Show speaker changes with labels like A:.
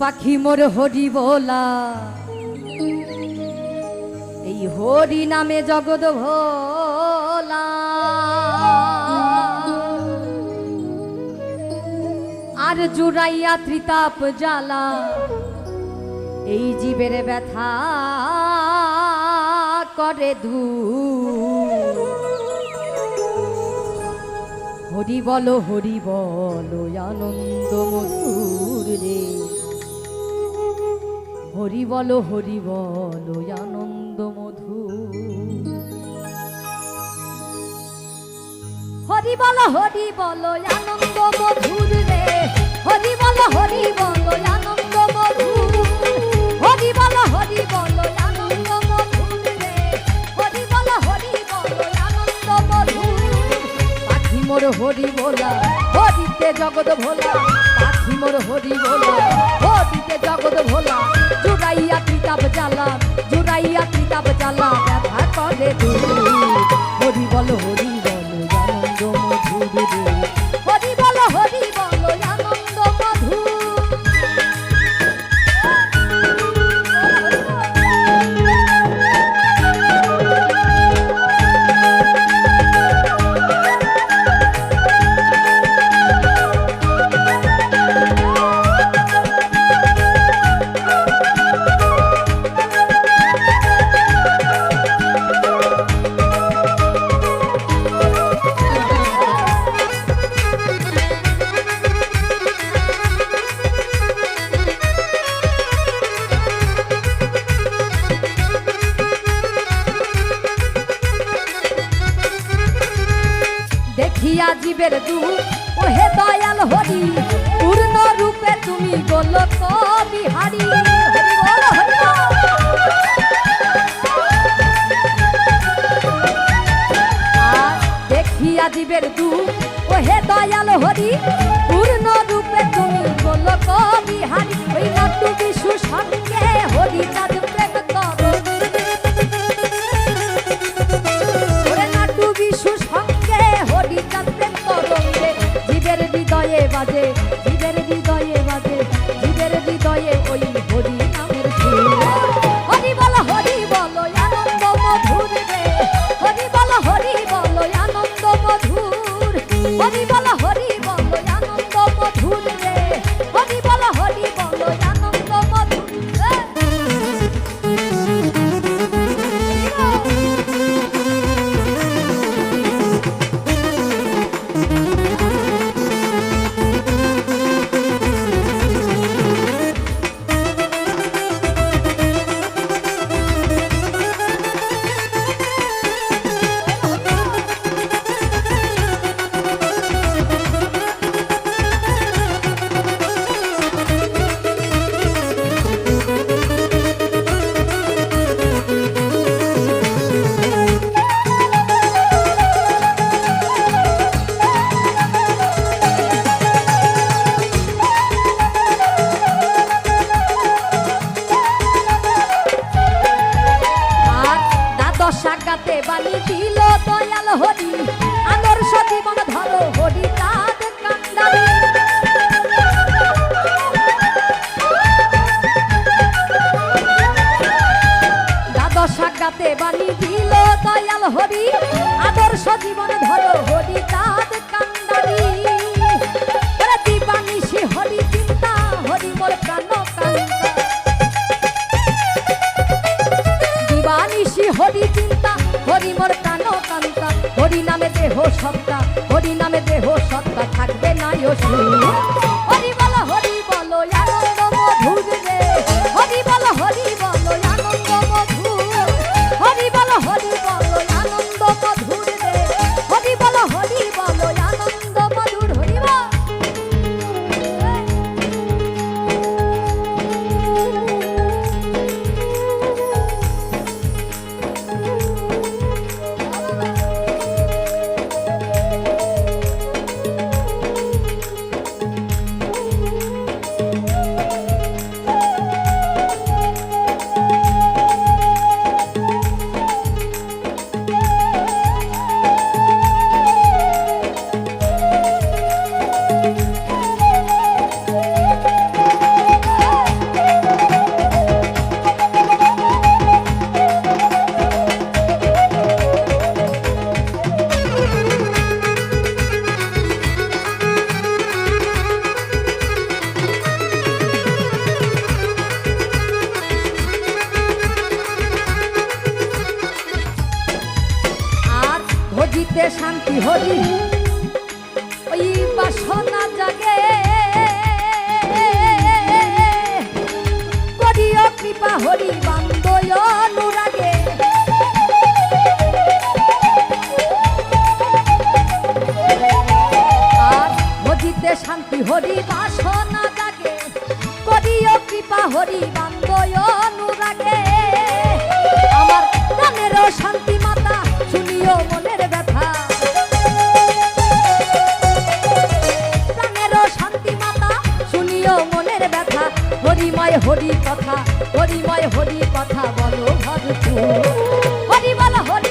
A: পাখি মোর হরি বলা এই হরি নামে জগৎ ভোলা। আর জুড়াইয়া ত্রিতাপ জ্বালা, এই জীবের ব্যথা করে ধু হরি বলো হরি বলো আনন্দ মধুর রে। হরি বলো হরি বলো আনন্দ মধুর হরি বলো হরি বলো আনন্দ মধুর রে। হরি বলো হরি বলো আনন্দ মধু হরি বলো হরি বলো আনন্দ আনন্দ মোর হরি বলা হরিতে জগৎ ভোলা। পাখি মোর হরি বলা। হরিতে জগৎ ভোলা, জুড়াইয়া কিতাব জ্বালা, জুড়াইয়া কিতাব জ্বালা, ব্যথা করে হরি বল, হরি দেখিয়া জীবের দুঃখ ওহে দয়াল হরি, পূর্ণ রূপে তুমি গোলক বিহারি। দেখিয়া জীবের দুঃখ ওহে দয়াল হরি, পূর্ণ রূপে তুমি গোলক বিহারি। বাজে জীবের আজ্ঞাতে বাণী দিল দয়াল হরি। আদর্শ জীবন ধরো হরি চাঁদ কান্দারি দিবানিশি হরি চিন্তা, হরি মোর প্রাণ কান্তা। দিবানিশি হরি চিন্তা, হরি মোর প্রাণ কান্তা। হরি নামে দেহ সত্তা, হরি নামে দেহ সত্তা, থাকবে না অসুর হরি কৃপা হরি বান্দয় হরিময় হরি কথা হরিময় হরি কথা বলো ভাবছু হরি বল হরি